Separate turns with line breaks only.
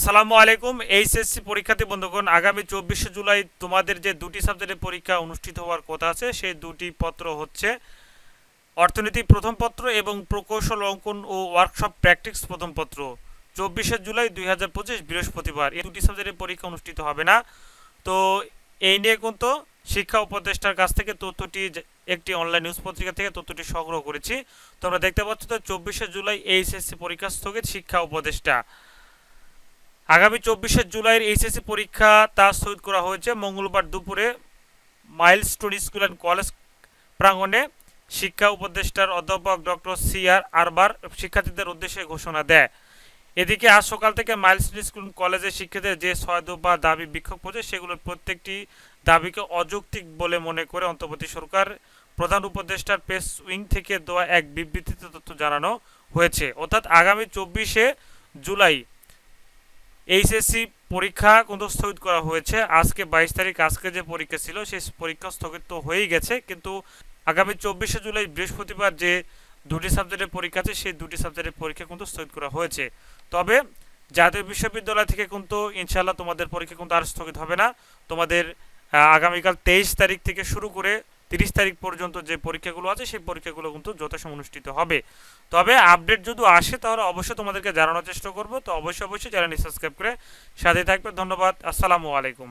আসসালামু আলাইকুম, এইচএসসি পরীক্ষার্থী বন্ধুগণ, আগামী চব্বিশে জুলাই তোমাদের যে দুটি সাবজেক্টের পরীক্ষা অনুষ্ঠিত হওয়ার কথা আছে, সেই দুটি পত্র হচ্ছে অর্থনীতি প্রথম পত্র এবং প্রকৌশল অঙ্কন ও ওয়ার্কশপ প্র্যাকটিক্স প্রথম পত্র। চব্বিশে জুলাই দুই হাজার পঁচিশ বৃহস্পতিবার, এই দুটি সাবজেক্টের পরীক্ষা অনুষ্ঠিত হবে না। তো এই নিয়ে কিন্তু শিক্ষা উপদেষ্টার কাছ থেকে তথ্যটি একটি অনলাইন নিউজ পত্রিকা থেকে তথ্যটি সংগ্রহ করেছি। তোমরা দেখতে পাচ্ছ তো চব্বিশে জুলাই এইচএসসি পরীক্ষা স্থগিত শিক্ষা উপদেষ্টা। আগামী চব্বিশে জুলাইয়ের এইচএসসি পরীক্ষা তা স্থগিত করা হয়েছে। মঙ্গলবার দুপুরে mile milestone school and college প্রাঙ্গণে শিক্ষা উপদেষ্টার অধ্যাপক ডক্টর সি আর আরবার শিক্ষার্থীদের উদ্দেশ্যে ঘোষণা দেয়। এদিকে আজ সকাল থেকে মাইলস্টোন স্কুল কলেজের শিক্ষার্থীদের যে ছয় দফা দাবি বিক্ষোভ করছে, সেগুলোর প্রত্যেকটি দাবিকে অযৌক্তিক বলে মনে করে অন্তর্বর্তী সরকার, প্রধান উপদেষ্টার প্রেস উইং থেকে দেওয়া এক বিবৃতিতে তথ্য জানানো হয়েছে। অর্থাৎ আগামী চব্বিশে জুলাই এইচএসসি পরীক্ষা কিন্তু স্থগিত করা হয়েছে। আজকে বাইশ তারিখ, আজকে যে পরীক্ষা ছিল, সেই পরীক্ষা স্থগিত তো হয়েই গেছে। কিন্তু আগামী চব্বিশে জুলাই বৃহস্পতিবার যে দুটি সাবজেক্টের পরীক্ষা আছে, সেই দুটি সাবজেক্টের পরীক্ষা কিন্তু স্থগিত করা হয়েছে। তবে জাতীয় বিশ্ববিদ্যালয় থেকে কিন্তু ইনশাল্লাহ তোমাদের পরীক্ষা কিন্তু আর স্থগিত হবে না। তোমাদের আগামীকাল তেইশ তারিখ থেকে শুরু করে তিরিশ তারিখ পর্যন্ত যে পরীক্ষাগুলো আছে, সেই পরীক্ষাগুলো কিন্তু যথাসম অনুষ্ঠিত হবে। তবে আপডেট যদি আসে, তাহলে অবশ্যই তোমাদেরকে জানানোর চেষ্টা করব। তো অবশ্যই অবশ্যই চ্যানেলটি সাবস্ক্রাইব করে সাথে থাকবে। ধন্যবাদ। আসসালামু আলাইকুম।